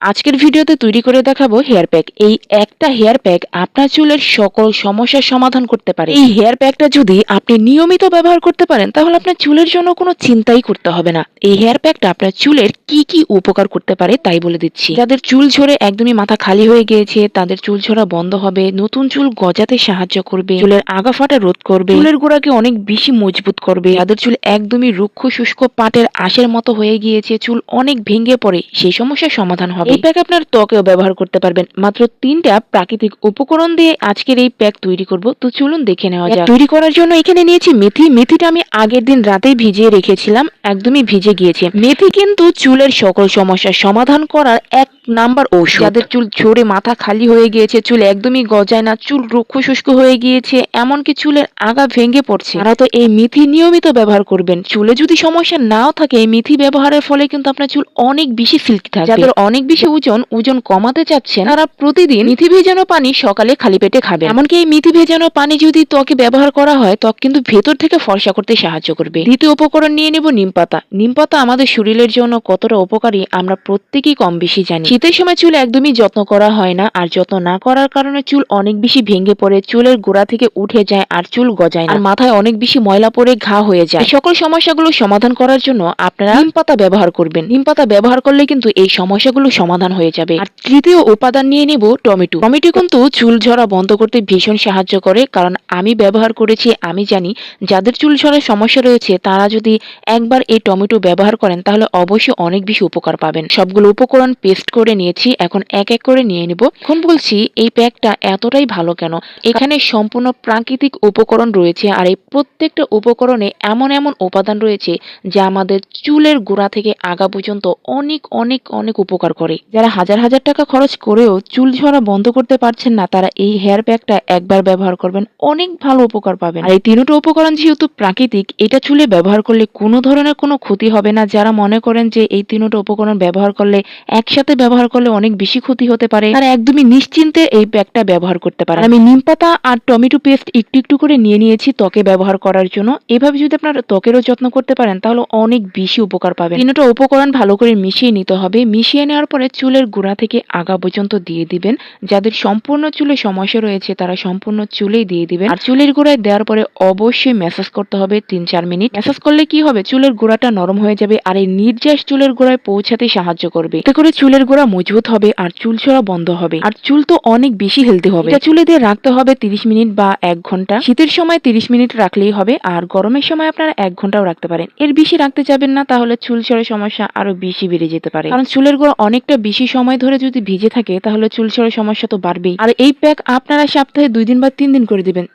আজকের ভিডিওতে তৈরি করে দেখাবো হেয়ার প্যাক। এই একটা হেয়ার প্যাক আপনার চুলের সকল সমস্যার সমাধান করতে পারে। এই হেয়ার প্যাকটা যদি আপনি নিয়মিত ব্যবহার করতে পারেন, তাহলে আপনার চুলের জন্য কোনো চিন্তাই করতে হবে না। এই হেয়ার প্যাকটা আপনার চুলের কি কি উপকার করতে পারে তাই বলে দিচ্ছি। যাদের চুল ঝরে একদমই মাথা খালি হয়ে গিয়েছে, তাদের চুল ঝরা বন্ধ হবে, নতুন চুল গজাতে সাহায্য করবে, চুলের আগা ফাটা রোধ করবে, চুলের গোড়াকে অনেক বেশি মজবুত করবে, যাদের চুল একদমই রুক্ষ শুষ্ক পাটের আশের মতো হয়ে গিয়েছে, চুল অনেক ভেঙে পড়ে, সেই সমস্যার সমাধান হবে। এই প্যাক আপনার ত্বকেও ব্যবহার করতে পারবেন। মাত্র তিনটা প্রাকৃতিক উপকরণ দিয়ে আজকের এই প্যাক তৈরি করব। তো চলুন দেখে নেওয়া যাক। তৈরি করার জন্য এখানে নিয়েছি মেথি। মেথিটা আমি আগের দিন রাতেই ভিজিয়ে রেখেছিলাম। একদমই ভিজে গিয়েছে। মেথি কিন্তু চুলের সকল সমস্যার সমাধান করার এক নাম্বার ঔষধ যাদের চুল ঝরে মাথা খালি হয়ে গিয়েছে চুল একদমই গজায় না চুল রুক্ষ শুষ্ক হয়ে গিয়েছে এমনকি চুলের আগা ভেঙে পড়ছে। তারা তো এই মেথি নিয়মিত ব্যবহার করবেন। চুলে যদি সমস্যা নাও থাকে এই মেথি ব্যবহারের ফলে কিন্তু আপনার চুল অনেক বেশি সিল্কি থাকবে। যাদের অনেক বেশি ওজন ওজন কমাতে চাচ্ছেন তারা প্রতিদিন মেথি ভেজানো পানি সকালে খালি পেটে খাবে এমনকি এই মিথি ভেজানো পানি যদি ত্বকে ব্যবহার করা হয় ত্বক কিন্তু ভেতর থেকে ফর্সা করতে সাহায্য করবে। দ্বিতীয় উপকরণ নিয়ে নেব নিম পাতা। নিম পাতা আমাদের শরীরের জন্য কতটা উপকারী আমরা প্রত্যেকেই কম বেশি জানি। শীতের সময় চুল একদমই যত্ন করা হয় না আর যত্ন না করার কারণে চুল অনেক বেশি ভেঙে পড়ে চুলের গোড়া থেকে উঠে যায় আর চুল গজায় না। আর মাথায় অনেক বেশি ময়লা পড়ে ঘা হয়ে যায়। এই সকল সমস্যাগুলো সমাধান করার জন্য আপনারা নিম পাতা ব্যবহার করবেন। নিম পাতা ব্যবহার করলে কিন্তু এই সমস্যাগুলো সমাধান হয়ে যাবে। আর তৃতীয় উপাদান নিয়ে নেব টমেটো। টমেটো কিন্তু চুল ঝরা বন্ধ করতে ভীষণ সাহায্য করে কারণ আমি ব্যবহার করেছি আমি জানি যাদের চুল ঝরার সমস্যা রয়েছে তারা যদি একবার এই টমেটো ব্যবহার করেন তাহলে অবশ্যই অনেক বেশি উপকার পাবেন। সবগুলো উপকরণ পেস্ট করে নিয়েছি, এখন এক এক করে নিয়ে নেব। এখন বলছি, এই প্যাকটা এতটাই ভালো কেন? এখানে সম্পূর্ণ প্রাকৃতিক উপকরণ রয়েছে আর এই প্রত্যেকটা উপকরণে এমন এমন উপাদান রয়েছে যা আমাদের চুলের গোড়া থেকে আগা পর্যন্ত অনেক অনেক অনেক উপকার করে। যারা হাজার হাজার টাকা খরচ করেও চুল ঝরা বন্ধ করতে পারছেন না, তারা এই হেয়ার প্যাকটা একবার ব্যবহার করবেন, অনেক ভালো উপকার পাবেন। আর এই তিনটা উপকরণ যেহেতু প্রাকৃতিক, এটা চুলে ব্যবহার করলে কোনো ধরনের কোনো ক্ষতি হবে না। যারা মনে করেন যে এই তিনটা উপকরণ ব্যবহার করলে একসাথে ব্যবহার করলে অনেক বেশি ক্ষতি হতে পারে। তারা একদমই নিশ্চিন্তে এই প্যাকটা ব্যবহার করতে পারে। আমি নিম পাতা আর টমেটো পেস্ট একটু একটু করে নিয়ে নিয়েছি ত্বকে ব্যবহার করার জন্য। এভাবে যদি আপনার ত্বকেরও যত্ন করতে পারেন তাহলে অনেক বেশি উপকার পাবেন। তিনটা উপকরণ ভালো করে মিশিয়ে নিতে হবে। মিশিয়ে নেওয়ার পরে চুলের গোড়া থেকে আগা পর্যন্ত দিয়ে দিবেন। যাদের সম্পূর্ণ চুলে সমস্যা রয়েছে তারা সম্পূর্ণ চুলেই দিয়ে দিবেন। আর চুলের গোড়ায় দেওয়ার পরে অবশ্যই ম্যাসাজ করতে হবে তিন চার মিনিট। ম্যাসাজ করলে কি হবে? চুলের গোড়াটা নরম হয়ে যাবে আর এই নির্যাস চুলের গোড়ায় পৌঁছাতে সাহায্য করবে। এতে করে চুলের গোড়া মজবুত হবে আর চুল ছোড়া বন্ধ হবে। আর চুল তো অনেক বেশি হেলদি হবে। এটা চুলে দিয়ে রাখতে হবে তিরিশ মিনিট বা এক ঘণ্টা। শীতের সময় তিরিশ মিনিট রাখলেই হবে আর গরমের সময় আপনারা এক ঘন্টাও রাখতে পারেন। এর বেশি রাখতে যাবেন না, তাহলে চুল ছোড়ার সমস্যা আরও বেশি বেড়ে যেতে পারে। কারণ চুলের গোড়া অনেকটা বেশি সময় ধরে যদি ভিজে থাকে, তাহলে চুল ছোড়ার সমস্যা তো বাড়বেই। আর এই প্যাক আপনারা সপ্তাহে দুই দিন বা তিন দিন করে দিবেন।